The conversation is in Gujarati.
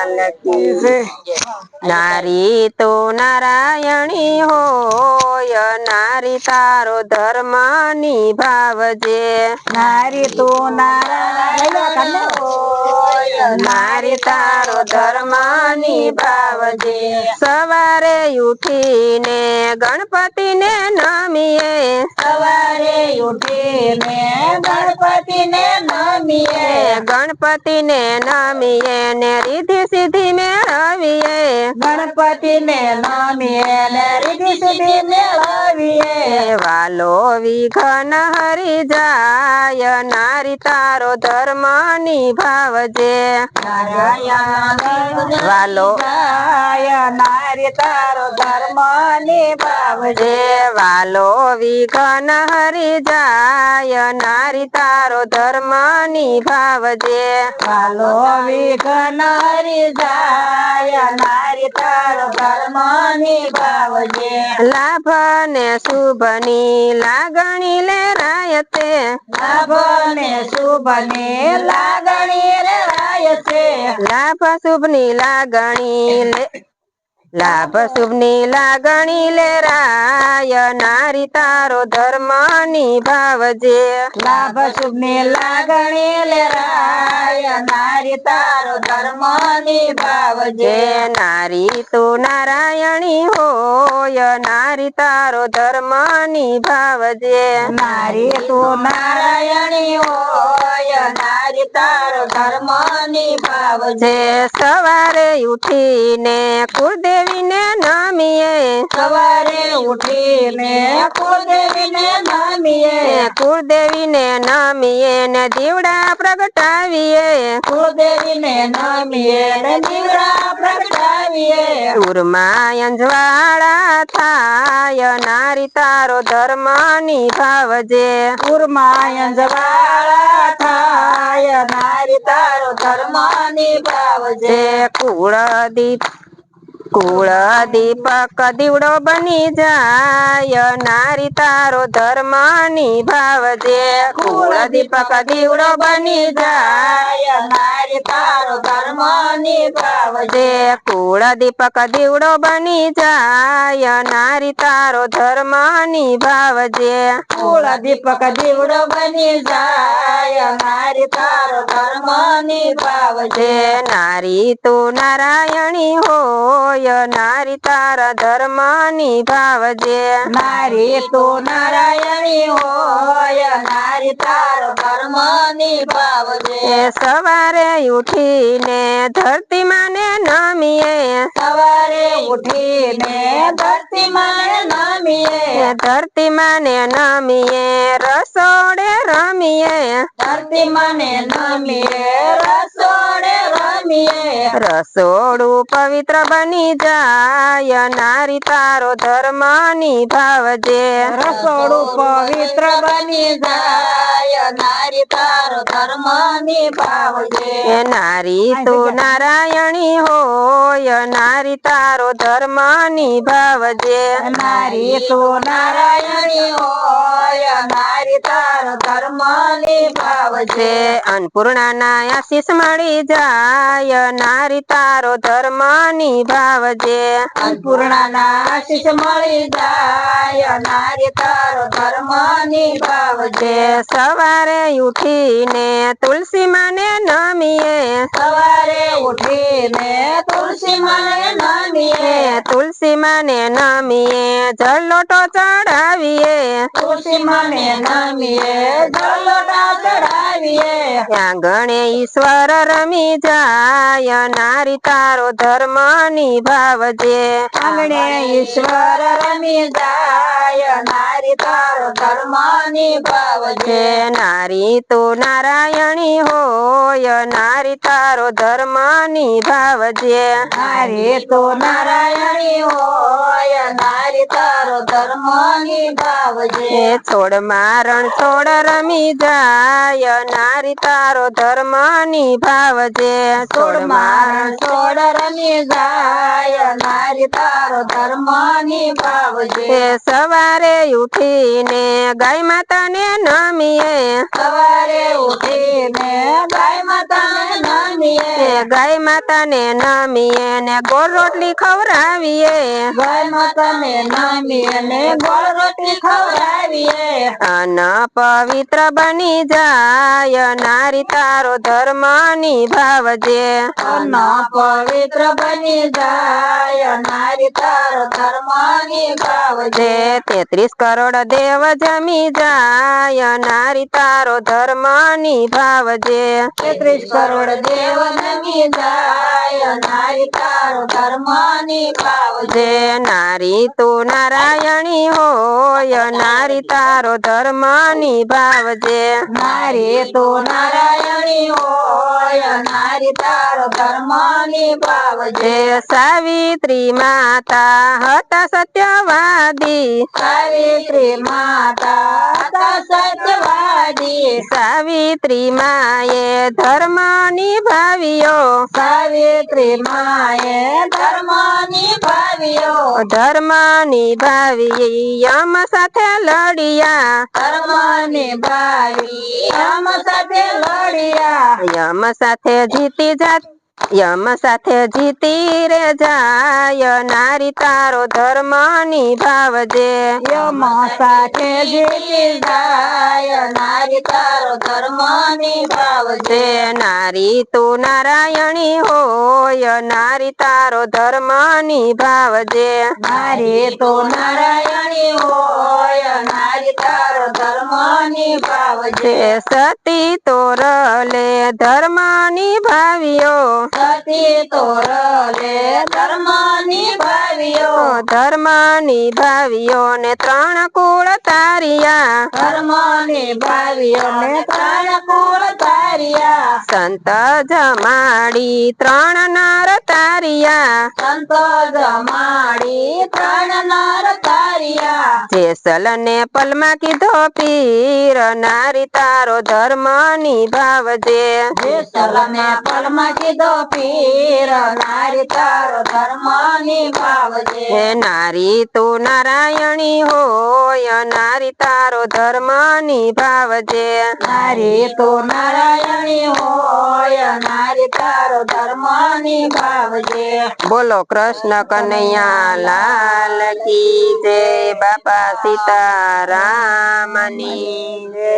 લાલ કી નારી તો નારાયણી હોય નારી તારો ધર્મ નિભાવજે નારી તો નારાયણ નારી તારો ધર્મ નિભાવજે સવારે ઉઠીને ગણપતિને નમીએ. સવારે ઉઠીને ગણપતિને નમીએ. ગણપતિને નમીએ ને રીધિ સિદ્ધિ મેળવીએ. ગણપતિને નમીએ ને રીધિ સિદ્ધિ મેળવીએ. વાલો વિઘન હરી જાય. નારી તારો ધર્મ નિભાવજે વાલો. નારી તારો ધર્મ નિભાવજે વાલો વિઘન હરી જાય નારી તારો ધર્મ નિભાવજે વાલો વિઘન હરી જાય નારી તારો ધર્મ નિભાવજે લાભ ને શુભની લાગણી લે તે. લાભ ને શુભ ને લાગણી રે છે લાભ શુભની લાગણી લે લાભ શુભની લાગણી લેરાય નારી તારો ધર્મ નિભાવજે લાભ શુભ ને લાગણી લે રાય નારી તારો ધર્મ નિભાવજે ભાવજે નારી તો નારાયણી હોય નારી તારો ધર્મ નિભાવજે નારી તું નારાયણી હોય તારો ધર્મ નિભાવજે સવારે ઉઠીને કુળદેવીને નમીએ. સવારે ઉઠીને કુળદેવીને નમીએ. કુળદેવીને નમીએ ને દીવડા પ્રગટાવીએ. કુળદેવીને નામીએ ને દીવડા પ્રગટાવીએ. સુરમાં અંજવાળા થાય નારી તારો ધર્મ નિભાવજે કુરમાય જવાળા થાય નારી તારો ધર્મ નિભાવજે. જે કુળ દીપક દીવડો બની જાય, નારી તારો ધર્મ નિભાવજે કુળ દીપક દીવડો બની જાય, નારી તારો ધર્મ નિભાવજે કુળ દીપક દીવડો બની જાય, નારી તારો ધર્મ નિભાવજે કુળ દીપક દીવડો બની જાય, નારી તારો ધર્મ નિભાવજે નારી તું નારાયણી હોય નારી તારા ધર્મ નિભાવજે નારી તું નારાયણી હોય નારી તારો ધર્મ નિભાવજે સવારે ઉઠીને ધરતી માને નમીએ. સવારે ઉઠીને ધરતી માને નમીએ. ધરતી માને નમીએ રસોડે રમીએ. ધરતી માને નમીએ રસોડે રમીએ. રસોડું પવિત્ર બની જાય નારી તારો ધર્મ નિભાવજે રસોડું પવિત્ર બની જાય નારી તારો ધર્મ નિભાવજે. નારી તું નારાયણી હોય નારી તારો ધર્મ નિભાવજે. નારી તું નારાયણી હોય નારી તારો ધર્મ નિભાવજે. અન્નપૂર્ણા ના આશીષ મળી જાય નારી તારો ધર્મ નિભાવજે. અન્નપૂર્ણાના આશીષ મળી જાય. નારી તારો ધર્મ નિભાવજે. સવારે ઉઠીને તુલસી માને નમીએ. સવારે ઉઠીને તુલસી માને નમીએ. તુલસી માને નમીએ જલોટો ચડાવીએ. તુલસી માને નમીએ જલોટા ચડાવીએ. આંગણે ઈશ્વર રમી જાય નારી તારો ધર્મ નિભાવજે. આંગણે ઈશ્વર રમી નારી તારો ધર્મ નિભાવજે. નારી તો નારાયણી હોય નારી તારો ધર્મ નિભાવજે. નારી તો નારાયણી હોય નારી તારો ધર્મ નિભાવજે. છોડ મારણ છોડ રમી જાય નારી તારો ધર્મ નિભાવજે. છોડ મારણ છોડ રમી જાય નારી તારો ધર્મ નિભાવજે. સવારે ઉઠીને ગાય માતાને નમીએ. સવારે ઉઠીને ગાય માતાને નમીએ. ગાય માતાને નમીએ ને ગોળ રોટલી ખવડાવીએ. ગાય માતાને નમીએ ને ગોળ રોટલી ખવડાવીએ અન પવિત્ર બની જાય નારી તારો ધર્મ નિભાવજે અન્ન પવિત્ર બની જાય નારી તારો ધર્મ નિભાવજે જે તેત્રીસ કરોડ દેવ જમી જાય નારી તારો ધર્મ નિભાવજે તેત્રીસ કરોડ દેવ નમી જાય નારી તારો ધર્મ નિભાવજે જે નારી તું નારાયણી હોય નારી તારો ધર્મ નિભાવજે. નારી તું નારાયણી હોય નારી તારો ધર્મ નિભાવજે. સાવિત્રી માતા હતા સત્યવાદી. સાવિત્રી માતા હતા સત્યવાદી. સાવિત્રી માએ ધર્મ નિભાવ્યો. સાવિત્રી માએ ધર્મ નિભાવ્યો. ધર્મ નિભાવી યમ સાથે લડિયા. ધર્મ નિભાવી યમ સાથે લડિયા. યમ સાથે જીતી જાત યમ સાથે જીતી રે જાય નારી તારો ધર્મ નિભાવજે. યમ સાથે જીતી જાય નારી તારો ધર્મ નિભાવજે. નારી તું નારાયણી હોય નારી તારો ધર્મ નિભાવજે. નારી તો નારાયણી હોય નારી તારો ધર્મ નિભાવજે. સતી તોરલે ધર્મ નિભાવ્યો. સતી તોરલે ધર્મ નિભાવ્યો ધર્મ નિભાવ્યો ને ત્રણ કુળ તારિયા. ધર્મ નિભાવ્યો ને ત્રણ કુળ તારિયા. સંત જમાડી ત્રણ નર તારિયા. સંત જમાડી ત્રણ નર તારિયા. જેસલ ને પલમાં કીધો પીર નારી તારો ધર્મ નિભાવજે જેસલને પલમાં કીધો પીર નારી તારો ધર્મ નિભાવજે હે નારી તું નારાયણી હોય નારી તારો ધર્મ નિભાવજે નારી તો નારાયણી હોય નારી તારો ધર્મ નિભાવજે બોલો કૃષ્ણ કનૈયા લાલ કી જય બાપા સીતારામની જય